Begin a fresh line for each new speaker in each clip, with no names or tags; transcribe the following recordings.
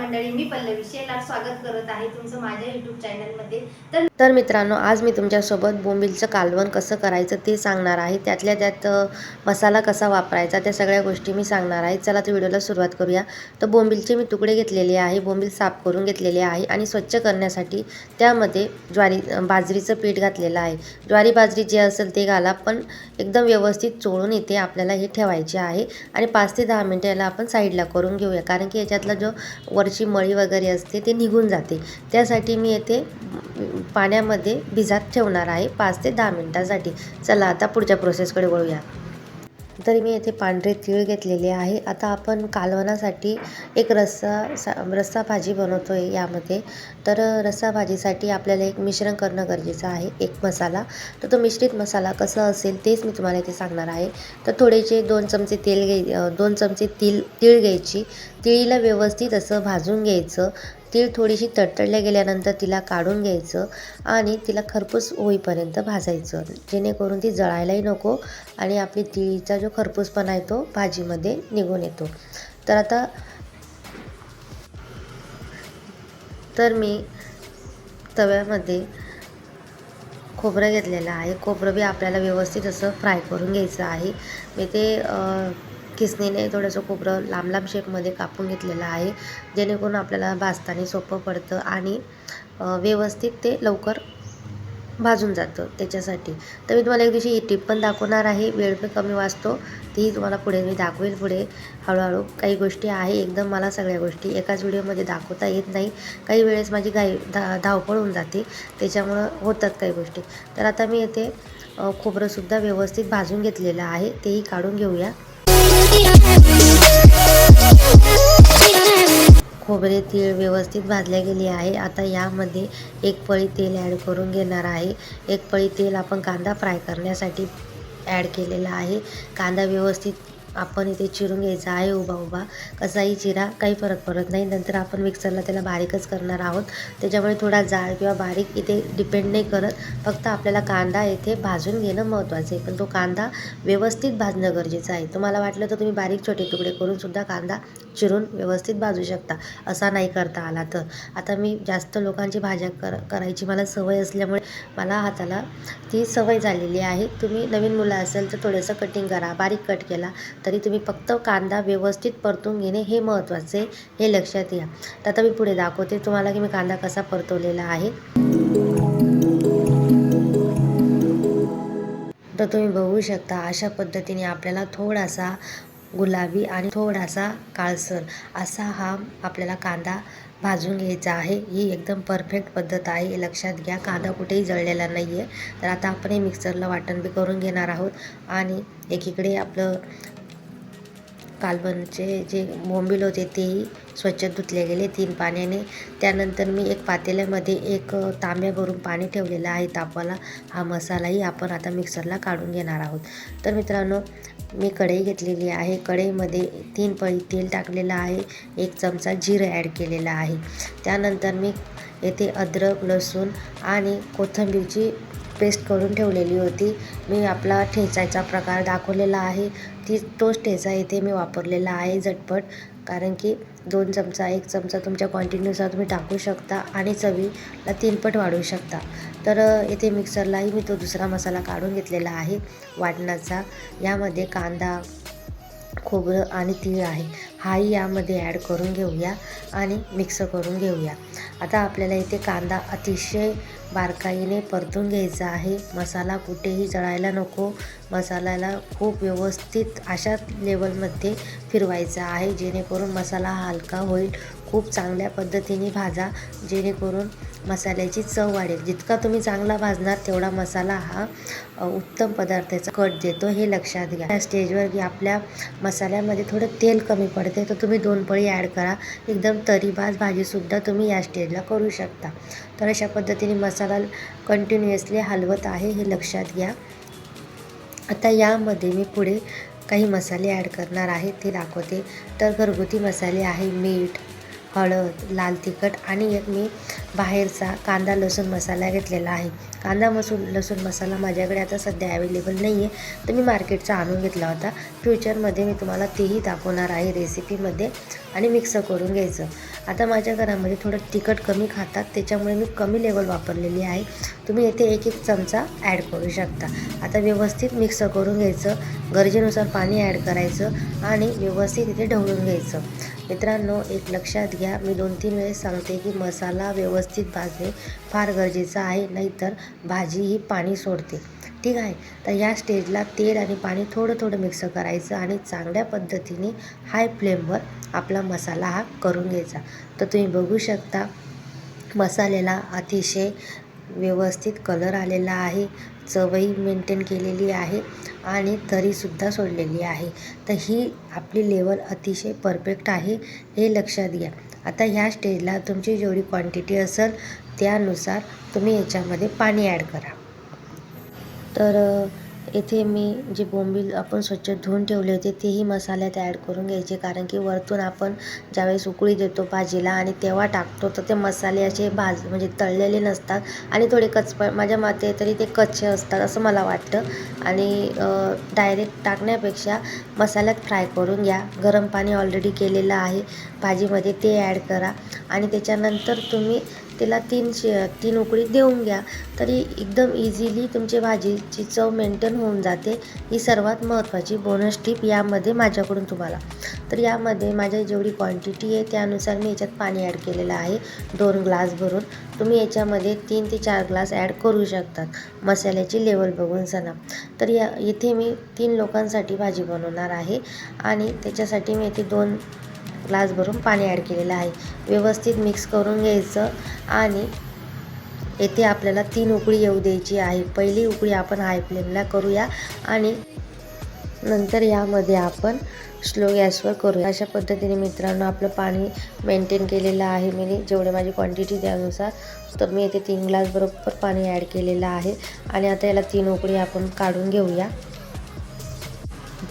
मंडळी मी पल्लवी शेलार स्वागत करत आहे तुमचं माझ्या युट्यूब चॅनलमध्ये तर
तर मित्रांनो आज मी तुमच्यासोबत बोंबिलचं कालवण कसं करायचं ते सांगणार आहे. त्यातल्या त्यात मसाला कसा वापरायचा त्या सगळ्या गोष्टी मी सांगणार आहे. चला तर व्हिडिओला सुरुवात करूया. तर बोंबिलचे मी तुकडे घेतलेले आहे बोंबील साफ करून घेतलेले आहे आणि स्वच्छ करण्यासाठी त्यामध्ये ज्वारी बाजरीचं पीठ घातलेलं आहे. ज्वारी बाजरी जे असेल ते घाला पण एकदम व्यवस्थित चोळून इथे आपल्याला हे ठेवायचे आहे. आणि पाच ते दहा मिनटं याला आपण साईडला करून घेऊया. कारण की याच्यातला जो वर वरची मळी वगैरे असते ते निघून जाते. त्यासाठी मी येथे पाण्यामध्ये भिजात ठेवणार आहे पाच ते दहा मिनटासाठी. चला आता पुढच्या प्रोसेसकडे वळूया. तरी मी येथे पांढरे तीळ घेतलेले आहे. आता आपण कालवणासाठी एक रस्सा सा रस्सा भाजी बनवतो आहे यामध्ये. तर रस्सा भाजीसाठी आपल्याला एक मिश्रण करणं गरजेचं आहे एक मसाला. तर तो मिश्रित मसाला कसा असेल तेच मी तुम्हाला इथे सांगणार आहे. तर थोडेसे दोन चमचे तेल घ्याय दोन चमचे तिल तीळ घ्यायची. तिळीला व्यवस्थित असं भाजून घ्यायचं. तीळ थोडीशी तडतडल्या गेल्यानंतर तिला काढून घ्यायचं आणि तिला खरपूस होईपर्यंत भाजायचं. जेणेकरून ती जळायलाही नको आणि आपली तिळीचा जो खरपूसपणा आहे तो भाजीमध्ये निघून येतो. तर आता तर मी तव्यामध्ये खोबरं घेतलेलं आहे. खोबरं बी आपल्याला व्यवस्थित असं फ्राय करून घ्यायचं आहे. मी ते अ, किसणीने थोडंसं खोबरं लांब लांब शेपमध्ये कापून घेतलेलं आहे. जेणेकरून आपल्याला भाजताना सोपं पडतं आणि व्यवस्थित ते लवकर भाजून जातं त्याच्यासाठी. तर मी तुम्हाला एक दिवशी ही टिप पण दाखवणार आहे. वेळ पण कमी वाचतो. तीही तुम्हाला पुढे मी दाखवेल पुढे. हळूहळू काही गोष्टी आहे. एकदम मला सगळ्या गोष्टी एकाच व्हिडिओमध्ये दाखवता येत नाही. काही वेळेस माझी घाई धा धावपळ होऊन जाते. त्याच्यामुळं होतात काही गोष्टी. तर आता मी येथे खोबरंसुद्धा व्यवस्थित भाजून घेतलेलं आहे. तेही काढून घेऊया. खोबरे तीळ व्यवस्थित भाजल्या गेली आहे. आता यामध्ये एक पळी तेल ॲड करून घेणार आहे. एक पळी तेल आपण कांदा फ्राय करण्यासाठी ॲड केलेला आहे. कांदा व्यवस्थित आपण इथे चिरून घ्यायचा आहे उभा उभा. कसाही चिरा काही फरक पडत नाही. नंतर आपण मिक्सरला त्याला बारीकच करणार आहोत. त्याच्यामुळे थोडा जाड किंवा बारीक इथे डिपेंड नाही करत. फक्त आपल्याला कांदा इथे भाजून घेणं महत्त्वाचं आहे. पण तो कांदा व्यवस्थित भाजणं गरजेचं आहे. तुम्हाला वाटलं तर तुम्ही बारीक छोटे तुकडे करूनसुद्धा कांदा चिरून व्यवस्थित भाजू शकता असा नाही करता आला तर. आता मी जास्त लोकांची भाज्या कर करायची मला सवय असल्यामुळे मला हाताला ती सवय झालेली आहे. तुम्ही नवीन मुलं असेल तर थोडंसं कटिंग करा बारीक कट केला तरी तुम्ही फक्त कांदा व्यवस्थित परतून घेणे हे महत्त्वाचे हे लक्षात या. तर आता मी पुढे दाखवते तुम्हाला की मी कांदा कसा परतवलेला आहे. तर तुम्ही बघू शकता अशा पद्धतीने आपल्याला थोडासा गुलाबी आणि थोडासा काळसर असा हा आपल्याला कांदा भाजून घ्यायचा आहे. ही एकदम परफेक्ट पद्धत आहे. हे लक्षात घ्या कांदा कुठेही जळलेला नाही आहे तर आता आपण हे मिक्सरला वाटण बी करून घेणार आहोत. आणि एकीकडे आपलं कालवणचे जे बोंबील होते तेही स्वच्छ धुतले गेले तीन पाण्याने. त्यानंतर मी एक पातेल्यामध्ये एक तांब्या भरून पाणी ठेवलेलं आहे तापवाला हा मसालाही आपण आता मिक्सरला काढून घेणार आहोत. तर मित्रांनो मी कढई घेतलेली आहे. कढईमध्ये तीन पळी तेल टाकलेलं आहे. एक चमचा जिरं ॲड केलेला आहे. त्यानंतर मी येथे अद्रक लसूण आणि कोथिंबीरची पेस्ट करून ठेवलेली होती. मी आपला ठेचायचा प्रकार दाखवलेला आहे. ती तोच ठेचा इथे मी वापरलेला आहे. झटपट कारण की दोन चमचा एक चमचा तुमच्या क्वांटिटीनुसार तुम्ही टाकू शकता आणि चवीला तीनपट वाढवू शकता. तर इथे मिक्सरलाही मी तो दुसरा मसाला काढून घेतलेला आहे वाटणाचा. यामध्ये कांदा खोबरं आणि तीळ आहे. हाही यामध्ये ॲड करून घेऊया आणि मिक्स करून घेऊया. आता आपल्याला इथे कांदा अतिशय बारकाईने परतून घ्यायचा आहे. मसाला कुठेही जळायला नको. मसाल्याला खूप व्यवस्थित अशा लेवलमध्ये फिरवायचा आहे. जेणेकरून मसाला हलका होईल. खूप चांगल्या पद्धतीने भाजा. जेणेकरून मसाल्याची चव वाढेल. जितका तुम्ही चांगला भाजणार तेवढा मसाला हा उत्तम पदार्थाचा कट देतो हे लक्षात घ्या. या स्टेजवर की आपल्या मसाल्यामध्ये थोडं तेल कमी पडते तर तुम्ही दोन पळी ॲड करा. एकदम तरीबाज भाजीसुद्धा तुम्ही या स्टेजला करू शकता. तर अशा पद्धतीने मसाला कंटिन्युअसली हलवत आहे हे लक्षात घ्या. आता यामध्ये मी पुढे काही मसाले ॲड करणार आहे ते दाखवते. तर घरगुती मसाले आहे मीठ हळद लाल तिखट आणि एक मी बाहेरचा कांदा लसूण मसाला घेतलेला आहे. कांदा मसून लसूण मसाला माझ्याकडे आता सध्या अवेलेबल नाही आहे तर मी मार्केटचा आणून घेतला होता. फ्युचरमध्ये मी तुम्हाला तेही दाखवणार आहे रेसिपीमध्ये आणि मिक्स करून घ्यायचं. आता माझ्या घरामध्ये थोडं तिखट कमी खातात त्याच्यामुळे मी कमी लेवल वापरलेली आहे. तुम्ही येथे एक एक चमचा ॲड करू शकता. आता व्यवस्थित मिक्स करून घ्यायचं. गरजेनुसार पाणी ॲड करायचं आणि व्यवस्थित इथे ढवळून घ्यायचं. मित्रांनो एक लक्षात घ्या मी दोन तीन वेळेस सांगते की मसाला व्यवस्थित भाजणे फार गरजेचं आहे नाहीतर भाजी ही पाणी सोडते. ठीक आहे? तर या स्टेजला तेल आणि पाणी थोडं थोडं मिक्स करायचं आणि चांगल्या पद्धतीने हाय फ्लेमवर आपला मसाला हा करून घ्यायचा. तर तुम्ही बघू शकता मसाल्याला अतिशय व्यवस्थित कलर आलेला आहे चवही मेंटेन केलेली आहे. आणि तरीसुद्धा सोडलेली आहे. तर ही आपली लेवल अतिशय परफेक्ट आहे हे लक्षात घ्या. आता ह्या स्टेजला तुमची जेवढी क्वांटिटी असेल त्यानुसार तुम्ही याच्यामध्ये पाणी ॲड करा. तर येथे मी जे बोंबील आपण स्वच्छ धुवून ठेवले होते तेही मसाल्यात ॲड करून घ्यायचे. कारण की वरतून आपण ज्यावेळेस उकळी देतो भाजीला आणि तेव्हा टाकतो तर ते मसाले असे भाज म्हणजे तळलेले नसतात आणि थोडे कचप माझ्या मते तरी ते कच्चे असतात असं मला वाटतं. आणि डायरेक्ट टाकण्यापेक्षा मसाल्यात फ्राय करून घ्या. गरम पाणी ऑलरेडी केलेलं आहे. भाजीमध्ये ते ॲड करा. आणि त्याच्यानंतर तुम्ही त्याला तीन शे तीन उकळी देऊन घ्या. तरी एकदम इझिली तुमची भाजीची चव मेंटेन होऊन जाते. ही सर्वात महत्त्वाची बोनस टिप यामध्ये माझ्याकडून तुम्हाला. तर यामध्ये माझ्या जेवढी क्वांटिटी आहे त्यानुसार मी याच्यात पाणी ॲड केलेलं आहे. दोन ग्लास भरून. तुम्ही याच्यामध्ये तीन ते चार ग्लास ॲड करू शकतात. मसाल्याची लेवल बघून सणा तर या इथे मी तीन लोकांसाठी भाजी बनवणार आहे. आणि त्याच्यासाठी मी इथे दोन ग्लास भरून पाणी ॲड केलेलं आहे. व्यवस्थित मिक्स करून घ्यायचं आणि येथे आपल्याला तीन उकळी येऊ द्यायची आहे. पहिली उकळी आपण हाय फ्लेमला करूया आणि नंतर यामध्ये आपण स्लो गॅसवर करूया. अशा पद्धतीने मित्रांनो आपलं पाणी मेंटेन केलेलं आहे. मी जेवढे माझी क्वांटिटी त्यानुसार तर मी येथे तीन ग्लास बरोबर पाणी ॲड केलेलं आहे. आणि आता याला तीन उकळी आपण काढून घेऊया.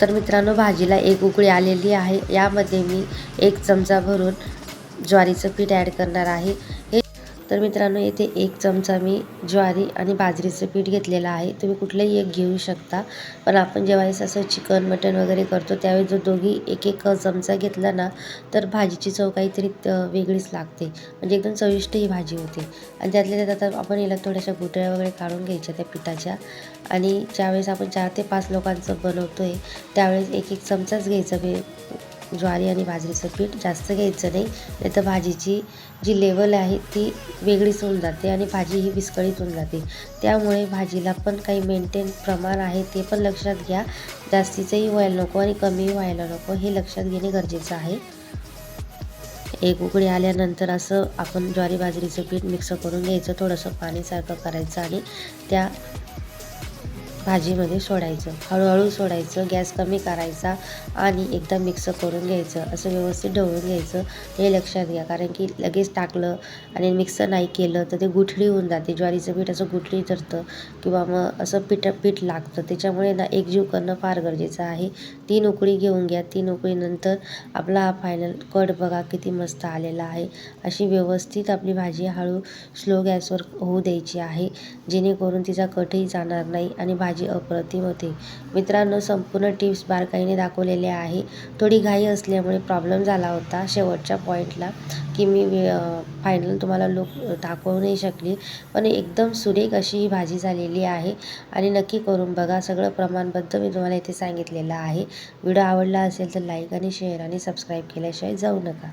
तर मित्रांनो भाजीला एक उकळी आलेली आहे. यामध्ये मी एक चमचा भरून ज्वारीचं पीठ ॲड करणार आहे. तर मित्रांनो येथे एक चमचा मी ज्वारी आणि बाजरीचं पीठ घेतलेलं आहे. तुम्ही कुठलंही एक घेऊ शकता पण आपण ज्यावेळेस असं चिकन मटन वगैरे करतो त्यावेळेस जर दोघी एक एक चमचा घेतला ना तर भाजीची चव काहीतरी वेगळीच लागते. म्हणजे एकदम चविष्ट ही भाजी होते. आणि त्यातल्या त्यात आता आपण याला थोड्याशा गुटळ्या वगैरे काढून घ्यायच्या त्या पिठाच्या. आणि ज्यावेळेस आपण चार ते पाच लोकांचं बनवतो आहे त्यावेळेस एक एक चमचाच घ्यायचा. म्हणजे ज्वारी आणि बाजरीचं पीठ जास्त घ्यायचं नाही नाही तर भाजीची जी लेवल आहे ती वेगळीच होऊन जाते आणि भाजी ही विस्कळीत होऊन जाते. त्यामुळे भाजीला पण काही मेंटेन प्रमाण आहे ते पण लक्षात घ्या. जास्तीचंही व्हायला नको आणि कमीही व्हायला नको हे लक्षात घेणे गरजेचं आहे. एक उकळी आल्यानंतर असं आपण ज्वारी बाजरीचं पीठ मिक्स करून घ्यायचं थोडंसं पाणीसारखं करायचं आणि त्या भाजीमध्ये सोडायचं हळूहळू सोडायचं गॅस कमी करायचा आणि एकदा मिक्स करून घ्यायचं. असं व्यवस्थित ढवळून घ्यायचं. हे लक्षात घ्या कारण की लगेच टाकलं आणि मिक्स नाही केलं तर ते गुठळी होऊन जाते. ज्वारीचं पीठ असं गुठळी धरतं किंवा मग असं पीठ पीठ लागतं. त्याच्यामुळे ना एकजीव करणं फार गरजेचं आहे. तीन उकळी घेऊन घ्या. तीन उकळीनंतर आपला हा फायनल कट बघा किती मस्त आलेला आहे. अशी व्यवस्थित आपली भाजी हळू स्लो गॅसवर होऊ द्यायची आहे. जेणेकरून तिचा कटही जाणार नाही आणि भाजी अप्रतिम होते. मित्रांनो संपूर्ण टिप्स बारकाईने दाखवलेले आहे. थोडी घाई असल्यामुळे प्रॉब्लेम झाला होता शेवटच्या पॉईंटला की मी फायनल तुम्हाला लुक दाखवू नाही शकली. पण एकदम सुरेख अशी ही भाजी झालेली आहे आणि नक्की करून बघा. सगळं प्रमाणबद्ध मी तुम्हाला इथे सांगितलेलं आहे. व्हिडिओ आवडला असेल तर लाईक आणि शेअर आणि सबस्क्राईब केल्याशिवाय जाऊ नका.